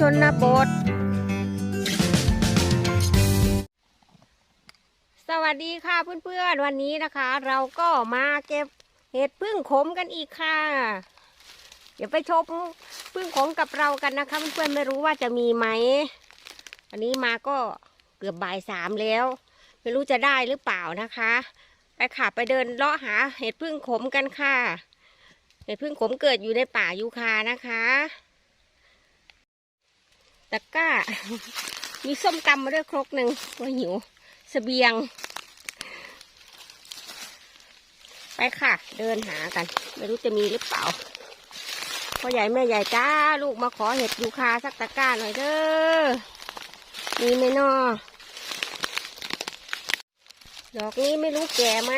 ชนบท สวัสดีค่ะเพื่อนๆ วันนี้นะคะ เราก็มาเก็บเห็ดพึ่งขมกันอีกค่ะ เดี๋ยวไปชมพึ่งขมกับเรากันนะคะเพื่อนๆไม่รู้ว่าจะมีไหม อันนี้มาก็เกือบบ่ายสามแล้ว ไม่รู้จะได้หรือเปล่านะคะ ไปค่ะไปเดินเลาะหาเห็ดพึ่งขมกันค่ะเห็ดพึ่งขมเกิดอยู่ในป่ายูคานะคะ ตะกร้า มีส้มตำมาด้วยครกหนึ่งว่าหิวสเสบียง ไปค่ะ เดินหากัน ไม่รู้จะมีหรือเปล่าพ่อใหญ่แม่ใหญ่จ้า ลูกมาขอเห็ดยูคาสักตะกร้าหน่อยเด้อมีไหมนอดอกนี้ไม่รู้แก่ไหม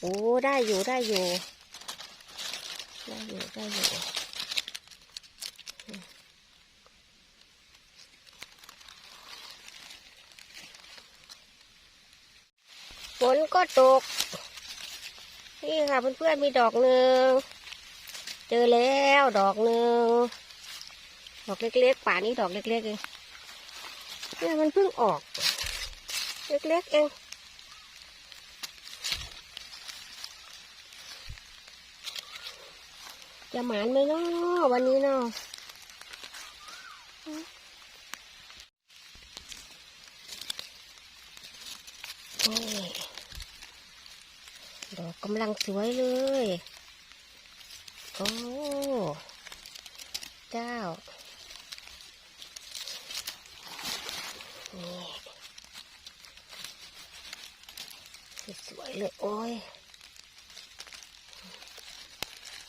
โอ้ได้อยู่ได้อยู่ได้อยู่ได้อยู่ฝนก็ ตก นี่ค่ะเพื่อนๆมีดอกหนึ่ง เจอแล้วดอกหนึ่ง ดอกเล็กๆป่านี้ดอกเล็กๆเองเนี่ยมันเพิ่งออก เล็กๆเองจะหมานไหมเนาะวันนี้เนาะนี่ดอ กำลังสวยเลย โอ้ เจ้า นี่สวยเลยโอ้ย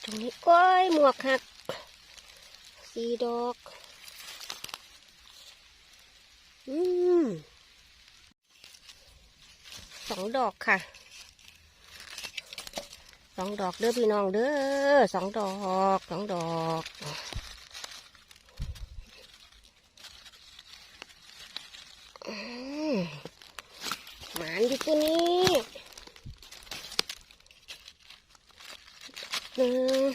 ตรงนี้โอ้ย หมวกหัก สีดอก อืมสองดอกค่ะ สองดอกเด้อพี่น้องเด้อสองดอกสองดอกหมานอยู่ตัวนี้หนึ่ง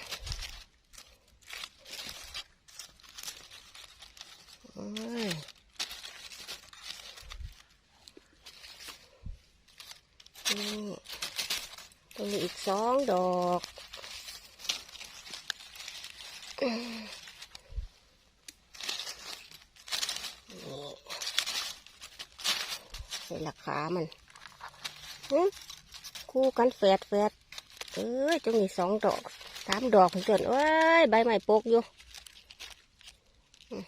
โอ้ยนี่ตรงนี้อีกสองดอกอืมนี่ ใส่ราคามันคู่กันแฝดแฝดเอ้ยตรงนี้สองดอกสามดอกเพื่อนเอ้ยใบไม้ปกอยู่อืม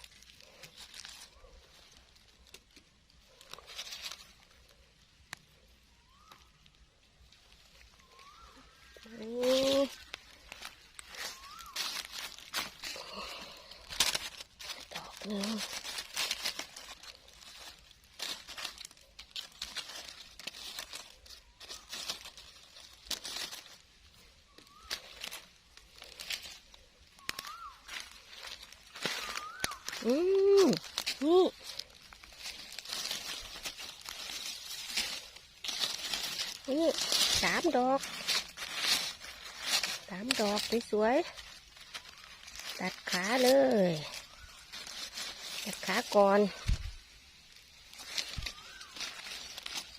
นี่ดอกหนึ่งอืมนี่ นี่สามดอกสามดอกสวยๆตัดขาเลยตัดขาก่อน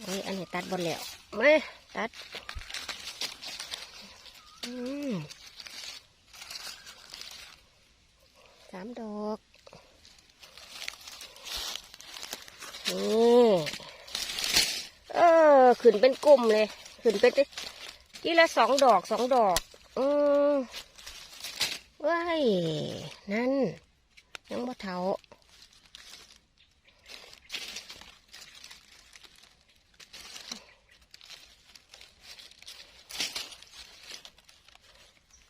เฮ้ยอันนี้ตัดบนแล้วมาตัดสามดอกนี่ ขึ้นเป็นกลุ่มเลย ขึ้นเป็นทีละสองดอกสองดอก อืมว้ายนั่น ยังบ่เทา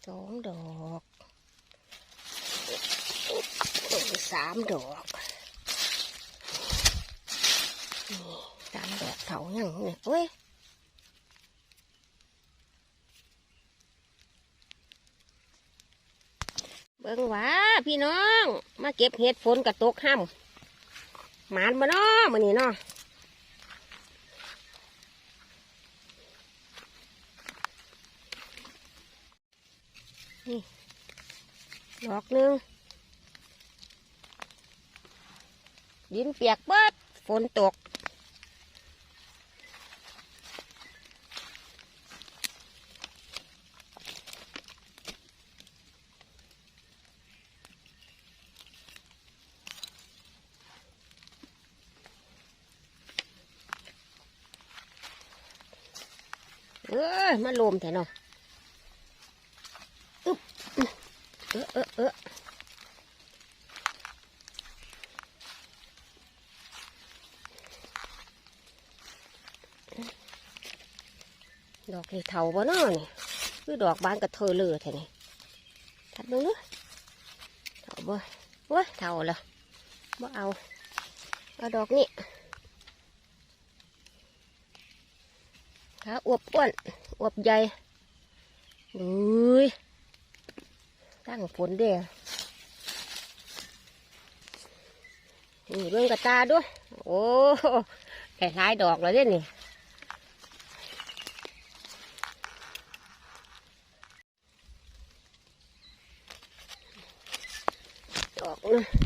สองดอก สามดอก นี่สามดอก เถาอย่างเนี่ยเว้ยเบิ่งว่าพี่น้อง มาเก็บเห็ดฝนกับตกห้ำหมานมาเนาะมื้อนี้เนาะนี่ดอกหนึ่งดินเปียกเบิดฝนตก เอ้ยมาลมแต่เนาะอึ๊บเออเออเออดอกนี่เถาบ่เนาะนี่คือดอกบานกระเทอเลยแท้นี่ทัดดูเนาะเถาบ่โอ้ยเถาละบ่เอาเอาดอกนี่ ขาอวบอ้วนอวบใหญ่ดูยตั้งฝนเด้อนี่เบิ่งกระตาด้วย โอ้แค่ท้ายดอกแล้วเด้นี่ดอกนะเท่า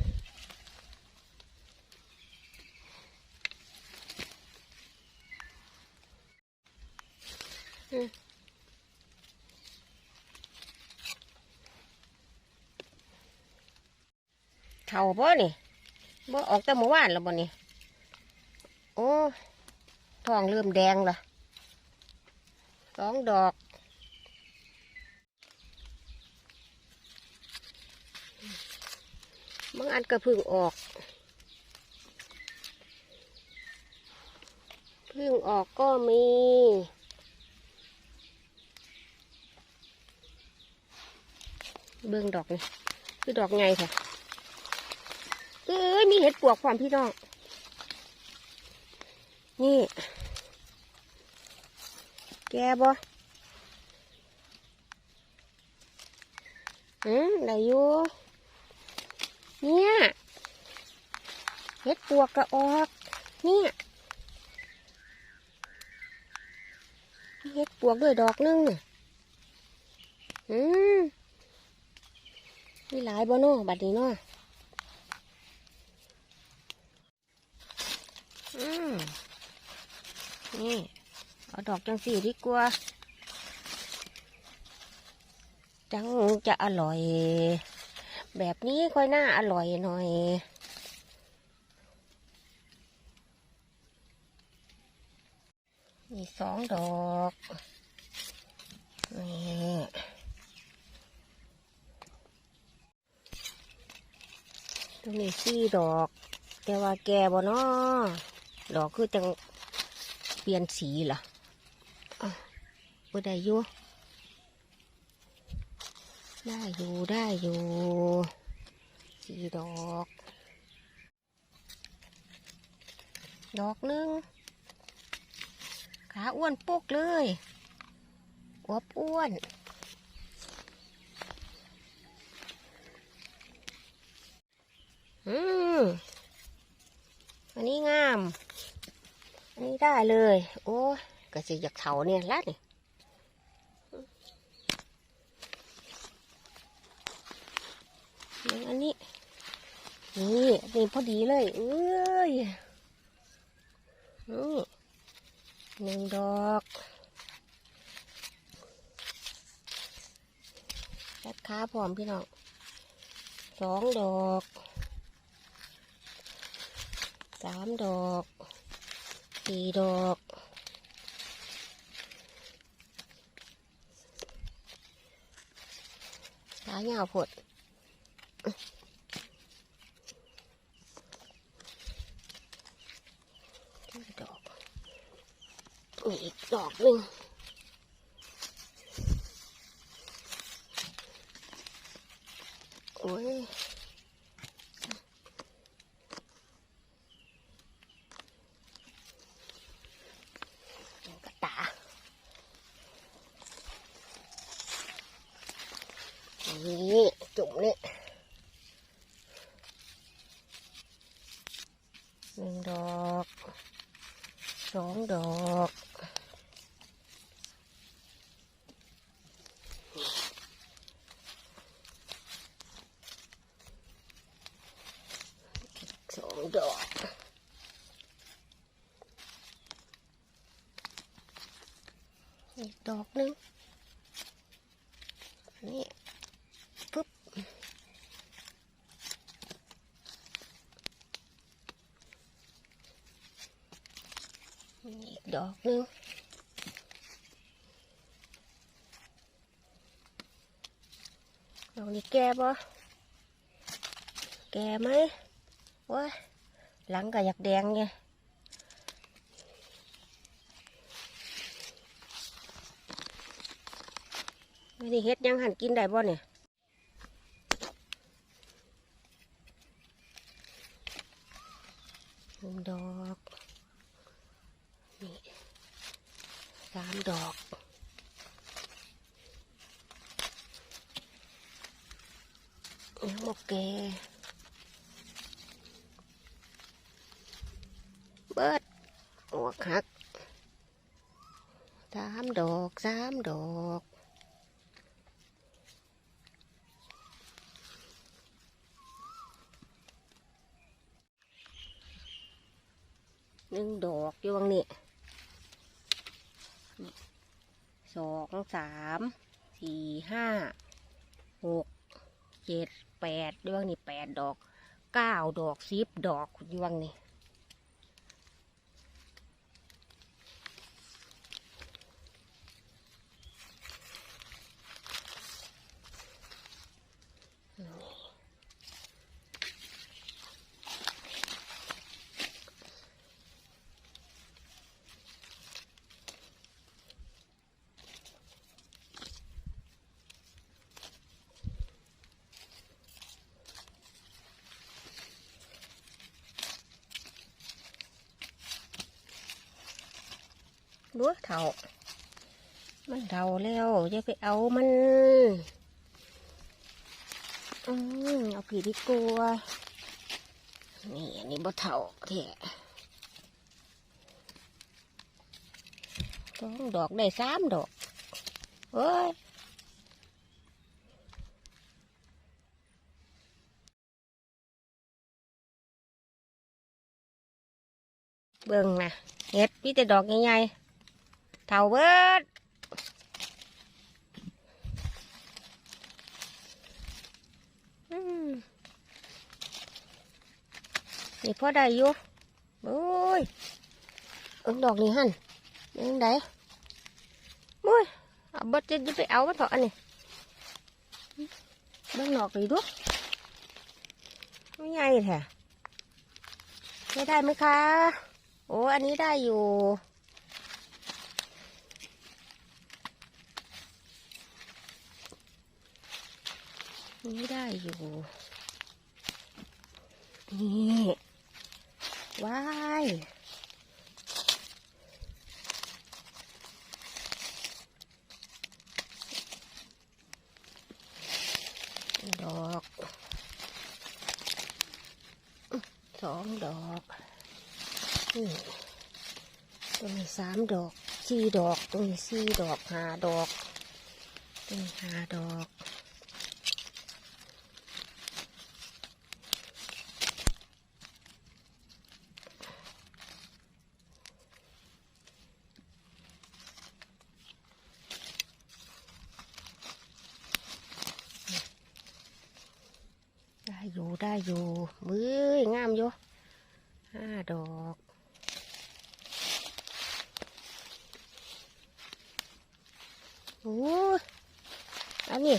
บ่นี่บ่ออกแต่เมื่อวานแล้วบ่นี่โอ้ทองเริ่มแดงละสองดอกบางอันก็พึ่งออกพึ่งออกก็มีเบิ่งดอกนี่คือดอกไงค่ะ มีเห็ดปวกความพี่น้อง นี่ แกบ่อืมได้อยู่เนี่ยเห็ดปวกกระออก เนี่ยเห็ดปวกด้วยดอกนึงน่ะอืมมีหลายบ่เนาะบัดนี้เนาะ อืมนี่ เอาดอกจังสี่ดีกว่า จังจะอร่อย แบบนี้ค่อยน่าอร่อยหน่อยมีสองดอก นี่ตรงนี้สี่ดอก แต่ว่าแกบ่เนาะ ดอกคือจังเปลี่ยนสีล่ะอะบ่ได้อยู่ได้อยู่ได้อยู่สีดอก ดอกหนึงขาอ้วนปุกเลยอวบอ้วนอืมอันนี้งาม อันนี้ได้เลย โอ้ยก็จะอยากเถาเนี่ยละนี่เบิ่งอันนี้ นี่นี่พอดีเลย เอ้ยนี่หนึ่งดอกแคดขาพร้อมพี่น้องสองดอกสามดอก สี่ดอกขาเงาผดดอกนี่อีกดอกหนึ่งโอ้ย กระตา นี่จุ่มนี่ หนึ่งดอกสองดอก ดอก อีกดอกหนึงนี่ปุ๊บอีกดอกหนึงดอกนี้ แก่ปะแก่ไหมว้ายหลังก็อยากแดงไงไม่ได้เฮ็ดหยังหันกินได้บ่เนี่ยหนึ่งดอก นี่สามดอก ยังบอกแกเบิดหัวคักสามดอกสามดอก หนึ่งดอกอยู่วังนี้สองสามสี่ห้าหกเจ็ดแปดอยู่วังนี้แปดดอกเก้าดอกสิบดอกอยู่วังนี้ ดูเถามันเถาแล้วอย่าไปเอามันอืมเอาผีดีกลัวานี่อันนี้บ่เถาแท้สองดอกได้สามดอกเฮ้ยเบิ่งนะเห็ดพี่แต่ดอกใหญ่ๆ เท่าเบิดอืมนี่พอได้อยู่โอ้ยเอิงดอกนี่หันยังไงโอ้ยเอาเบิดจะจะไปเอามาเถอะอันนี้เบิ่งดอกนี่ดูไม่ใหญ่แท้ใช้ได้ไหมคะ โอ้ อันนี้ได้อยู่ นี่ได้อยู่ นี่ว้ายดอกสองดอกนี่ตรงนี้สามดอกสี่ดอกตรงนี้สี่ดอกห้าดอกตรงนี้ห้าดอก ได้ อยู่ได้อยู่มืองามอยู่ห้าดอกโอ้ยอันนี้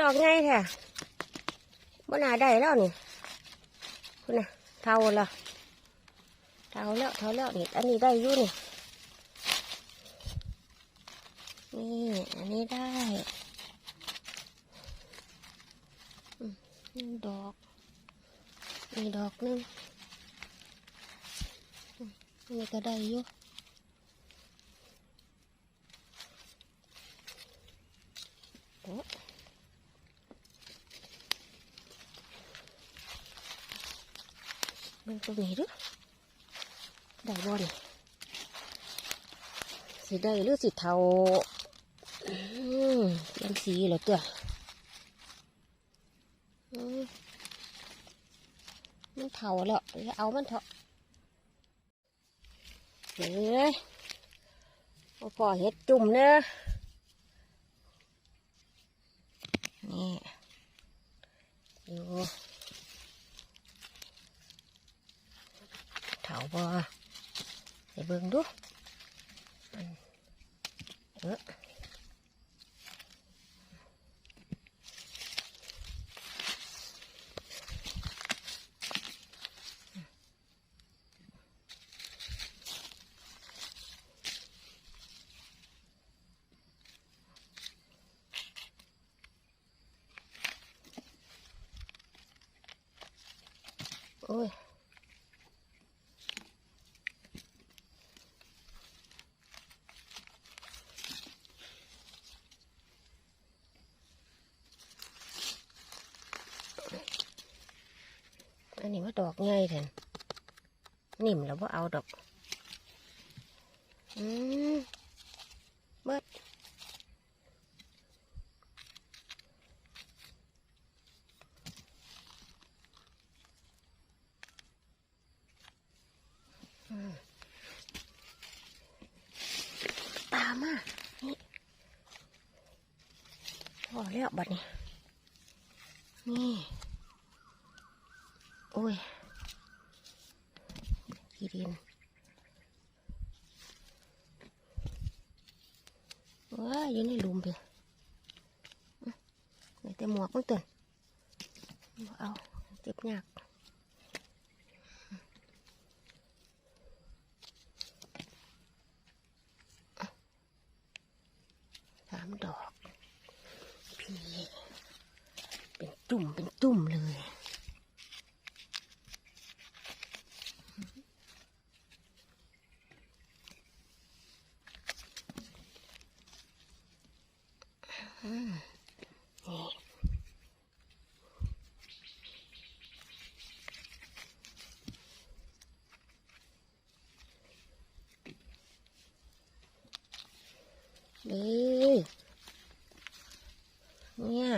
ดอกไงแท้บน่าได้แล้วนี่คุณน่ะเท่าละเท่าแล้วเท่าแล้วนี่อันนี้ได้อยู่นี่ อันนี้ได้อืม หนึ่งดอกนี่ดอกนึงนี่ก็ได้อยู่โอ้เบิ่งตรงนี้ด้วยได้บ่นี่สิได้หรือสิเทาอืมเปลี่ยนสีแล้วตัว เถาแล้วเอามันเถอะเฮ้ยเอาพอเห็ดจุ่มเนอะนี่อยู่เถาบ่ไปเบิ่งดูเออ โอ้ย อันนี้ว่าดอกง่ายแทนนิ่มแล้วว่าเอาดอก อืมเบิดตามมานี่พอแล้วบัดนี้นี่ โอ้ยขี้ดินว้าอยู่ในหลุมไปไหนแต่หมวกมันเตือนบ่เอาเจ็บยากสามดอก พี่ เป็นจุ่มเป็นจุ่มเลย อืมนี่นี่เนี่ย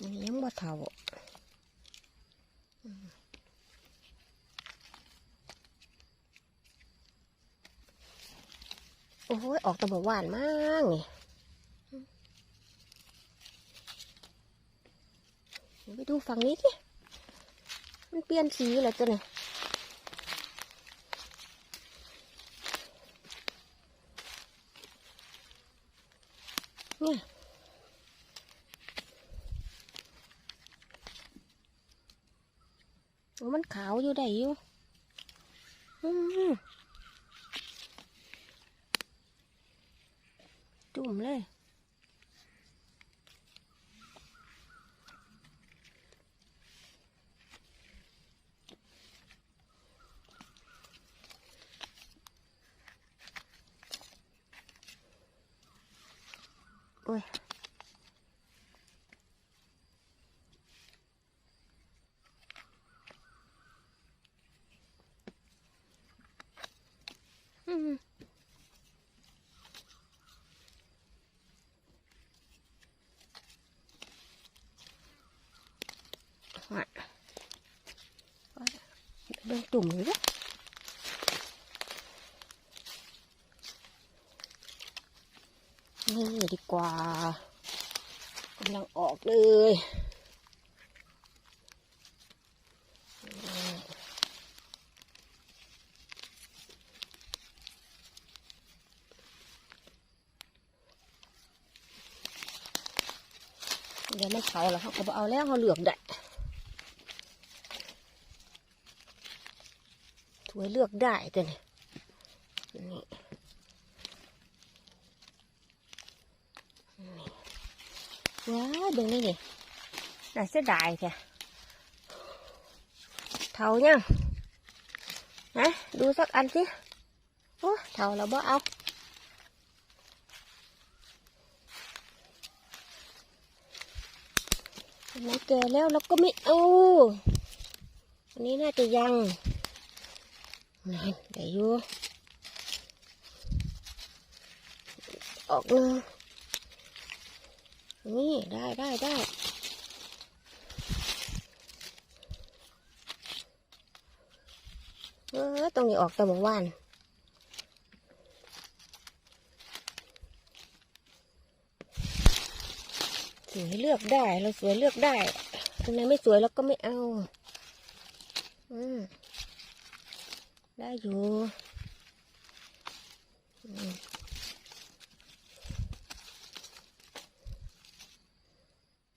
มันยัง บ่เท่าอืมโอ้ยออกตะบหวานมากนี่ไปดูฝั่งนี้ดิมันเปลี่ยนสีแล้วจ้ะเนี่ยเนี่ยโอ้มัน ขาวอยู่ได้อยู่จุ่มเลย โอ้ย อืมอะ เบิ่งจุ่มเลยเด้อนี่ดีกว่ากำลังออกเลยเดี๋ยวมันเผาแล้วเขาก็เอาแล้วเขาเหลือกได้ถ วยเลือกได้ต่เนี่ยนี่ว้าวเบิ่งนี่นี่น่าเสียดายแค่เท่ายังนะดูสักอันสิโอ้เท่าแล้วบ่เอาอันไหนแก่แล้วเราก็ไม่เอาอันนี้น่าจะยัง นั่นได้อยู่ออกหนึ่งนี่ได้ได้ได้เออตรงนี้ออกแต่เมื่อวานสวยเลือกได้ เราสวยเลือกได้อันไหนไม่สวยเราก็ไม่เอา อืม ได้อยู่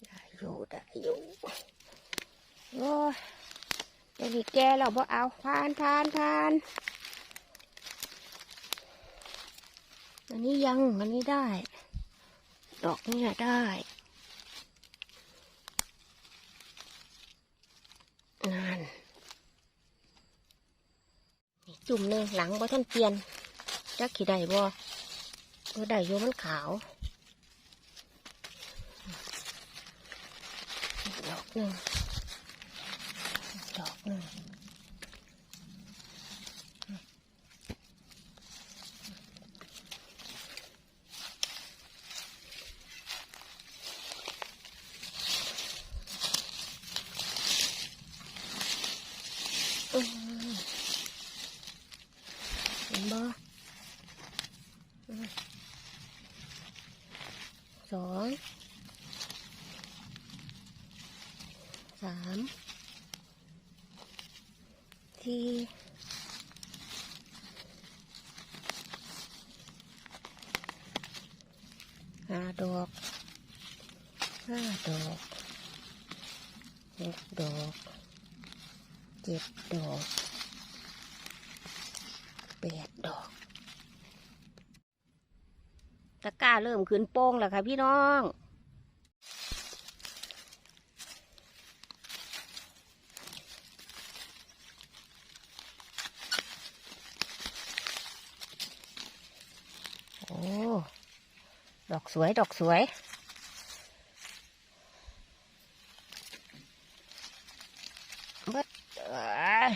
ได้อยู่ได้อยู่โอ้ยเดี๋ยวนี้แกเราบ่เอาทานทานทานอันนี้ยังอันนี้ได้ ดอกเนี่ยได้นั่น จุ่มหนึ่งหลังบ่ท่านเปลี่ยนจักขี่ได้บ่บ่ได้โยมันขาวดอกหนึ่งดอกหนึ่งอืม เห็นบ่อืมสองสามสี่ห้าดอกห้าดอกหกดอกเจ็ดดอกแปดดอก ตะกร้า เริ่มขึ้นโป้งแล้วค่ะพี่น้องโอ้ดอกสวย ดอกสวย เบิดเอ้ย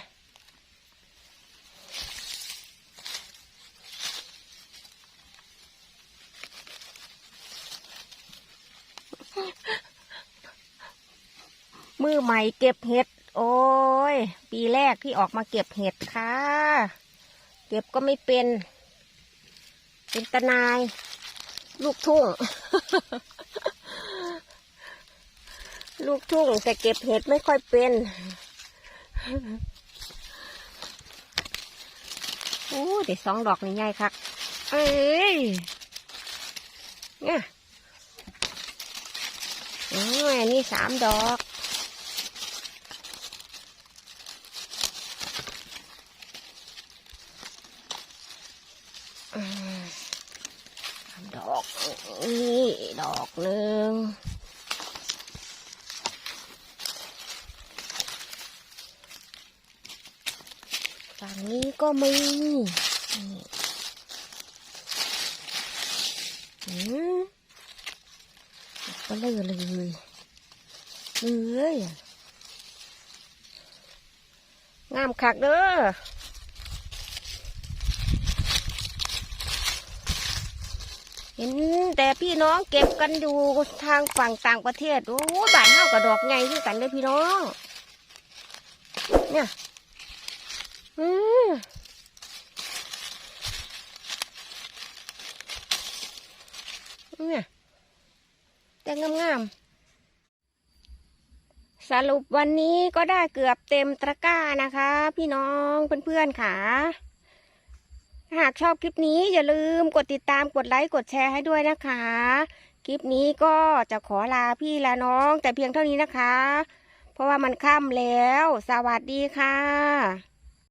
มือใหม่ เก็บเห็ด โอ้ย ปีแรกที่ออกมาเก็บเห็ดค่ะ เก็บก็ไม่เป็น เป็นตะนาย ลูกทุ่ง ลูกทุ่งแต่เก็บเห็ดไม่ค่อยเป็นโอ้เด็ดสองดอกนี่ใหญ่คักเอ้ยเนี่ยโอ้ยอันนี้สามดอก อืมสามดอก นี่ดอกหนึ่งฝั่งนี้ก็มีอืมก็เลยเลยเลยงามคักเด้อ เห็นแต่พี่น้องเก็บกันอยู่ทางฝั่งต่างประเทศโอ้บ้านเฮากับดอกใหญ่ที่กันเลยพี่น้อง เนี่ยอืมเนี่ยแต่งามๆ สรุปวันนี้ก็ได้เกือบเต็มตะกร้านะคะ พี่น้องเพื่อนๆค่ะ หากชอบคลิปนี้อย่าลืมกดติดตามกดไลค์กดแชร์ให้ด้วยนะคะ คลิปนี้ก็จะขอลาพี่ลาน้องแต่เพียงเท่านี้นะคะ เพราะว่ามันค่ำแล้ว สวัสดีค่ะ